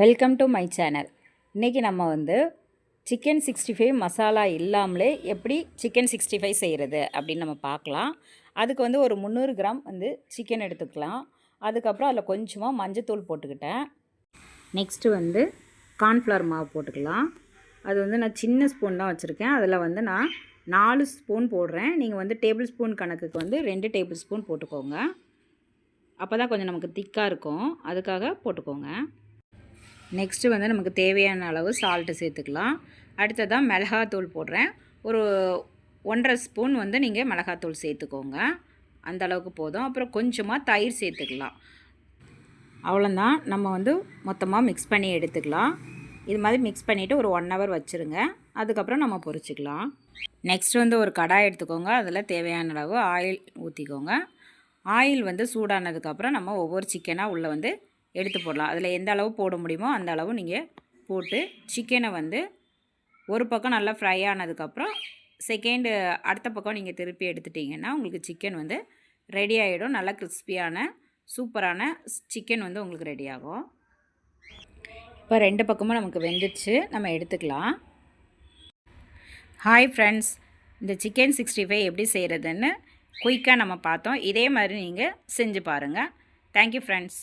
Welcome to my channel இன்றைக்கி நம்ம வந்து சிக்கன் சிக்ஸ்டி ஃபைவ் மசாலா இல்லாமலே எப்படி சிக்கன் சிக்ஸ்டி ஃபைவ் செய்கிறது அப்படின்னு நம்ம பார்க்கலாம். அதுக்கு வந்து ஒரு முந்நூறு கிராம் வந்து சிக்கன் எடுத்துக்கலாம். அதுக்கப்புறம் அதில் கொஞ்சமாக மஞ்சத்தூள் போட்டுக்கிட்டேன். நெக்ஸ்ட்டு வந்து கார்ன்ஃப்ளவர் மாவு போட்டுக்கலாம். அது வந்து நான் சின்ன ஸ்பூன் தான் வச்சுருக்கேன். அதில் வந்து நான் நாலு ஸ்பூன் போடுறேன். நீங்கள் வந்து டேபிள் ஸ்பூன் கணக்குக்கு வந்து ரெண்டு டேபிள் ஸ்பூன் போட்டுக்கோங்க. அப்போ தான் கொஞ்சம் நமக்கு திக்காக இருக்கும். அதுக்காக போட்டுக்கோங்க. நெக்ஸ்ட்டு வந்து நமக்கு தேவையான அளவு சால்ட்டு சேர்த்துக்கலாம். அடுத்ததாக மிளகாத்தூள் போடுறேன். ஒரு ஒன்றரை ஸ்பூன் வந்து நீங்கள் மிளகாத்தூள் சேர்த்துக்கோங்க. அந்த அளவுக்கு போதும். அப்புறம் கொஞ்சமாக தயிர் சேர்த்துக்கலாம். அவ்வளோதான் நம்ம வந்து மொத்தமாக மிக்ஸ் பண்ணி எடுத்துக்கலாம். இது மாதிரி மிக்ஸ் பண்ணிவிட்டு ஒரு ஒன் ஹவர் வச்சுருங்க. அதுக்கப்புறம் நம்ம பொரிச்சிக்கலாம். நெக்ஸ்ட் வந்து ஒரு கடாய் எடுத்துக்கோங்க. அதில் தேவையான அளவு ஆயில் ஊற்றிக்கோங்க ஆயில் வந்து சூடானதுக்கப்புறம் நம்ம ஒவ்வொரு சிக்கனாக உள்ளே வந்து எடுத்து போடலாம். அதில் எந்த அளவு போட முடியுமோ அந்த அளவு நீங்கள் போட்டு சிக்கனை வந்து ஒரு பக்கம் நல்லா ஃப்ரை ஆனதுக்கப்புறம் செகண்டு அடுத்த பக்கம் நீங்கள் திருப்பி எடுத்துட்டிங்கன்னா உங்களுக்கு சிக்கன் வந்து ரெடி ஆகிடும் நல்லா கிறிஸ்பியான சூப்பரான சிக்கன் வந்து உங்களுக்கு ரெடி ஆகும். இப்போ ரெண்டு பக்கமும் நமக்கு வெந்துச்சு நம்ம எடுத்துக்கலாம். ஹாய் ஃப்ரெண்ட்ஸ் இந்த சிக்கன் சிக்ஸ்டி ஃபைவ் எப்படி செய்கிறதுன்னு குயிக்காக நம்ம பார்த்தோம். இதே மாதிரி நீங்கள் செஞ்சு பாருங்கள் தேங்க்யூ ஃப்ரெண்ட்ஸ்